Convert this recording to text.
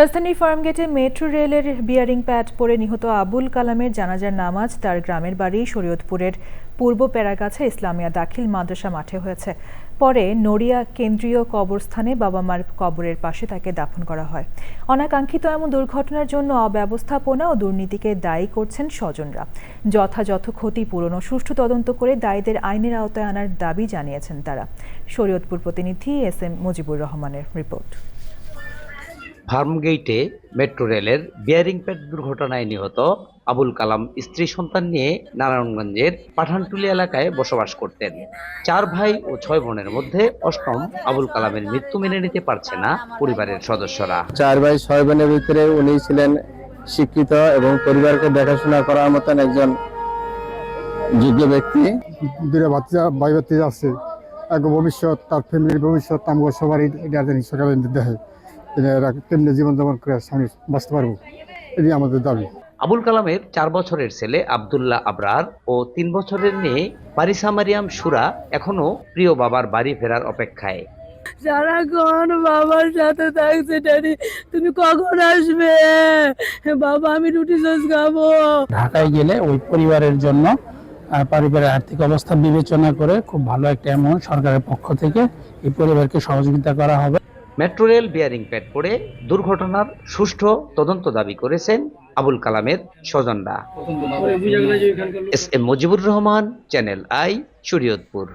রাজধানী ফার্মগেটে মেট্রো রেলের বিয়ারিং প্যাড পরে নিহত আবুল কালামের জানাজার নামাজ তার গ্রামের বাড়ি শরীয়তপুরের পূর্ব পেরাগাছা ইসলামিয়া দাখিল মাদ্রাসা মাঠে হয়েছে। পরে নড়িয়া কেন্দ্রীয় কবরস্থানে বাবা মার কবরের পাশে তাকে দাফন করা হয়। অনাকাঙ্ক্ষিত এমন দুর্ঘটনার জন্য অব্যবস্থাপনা ও দুর্নীতিকে দায়ী করছেন স্বজনরা। যথাযথ ক্ষতিপূরণ ও সুষ্ঠু তদন্ত করে দায়ীদের আইনের আওতায় আনার দাবি জানিয়েছেন তারা। শরীয়তপুর প্রতিনিধি এস এম মুজিবুর রহমানের রিপোর্ট। ফার্মগেইটে মেট্রো রেলের বিয়ারিং প্যাড দুর্ঘটনায় নিহত আবুল কালাম স্ত্রী সন্তান নিয়ে নারায়ণগঞ্জের পাঠানটুলি এলাকায় বসবাস করতেন। চার ভাই ও ছয় বোনের মধ্যে অষ্টম আবুল কালামের মৃত্যু মেনে নিতে পারছে না পরিবারের সদস্যরা। চার ভাই ছয় বোনের ভিতরে উনি ছিলেন শিক্ষিত এবং পরিবারকে দেখাশোনা করার মতন একজন যোগ্য ব্যক্তি। দূরে বাচ্চা ভাই বাচ্চা আছে। এক ভবিষ্যৎ তার ফ্যামিলির ভবিষ্যৎ আমার সবারই এটা সকালে দেখে এরা কেমনি জীবনযাপন করে স্বামী বাঁচতে পারব? এটি আমাদের দাবি। আবুল কালামের চার বছরের ছেলে আবদুল্লাহ আবরার ও তিন বছরের মেয়ে পারিসা মারিয়াম সুরা এখনও প্রিয় বাবার বাড়ি ফেরার অপেক্ষায়। সারাক্ষণ বাবার সাথে থাকছে ড্যাডি তুমি কখন আসবে? বাবা আমি রুটি সস খাব। ঢাকায় গেলে ওই পরিবারের জন্য পরিবারের আর্থিক অবস্থা বিবেচনা করে খুব ভালো একটা অ্যামাউন্ট সরকারের পক্ষ থেকে এই পরিবারকে সহযোগিতা করা হবে। মেট্রো রেল বিয়ারিং প্যাড পড়ে দুর্ঘটনার সুষ্ঠু তদন্ত দাবি করেছেন আবুল কালামের স্বজনরা। S M Mujibur Rahman channel I Shariatpur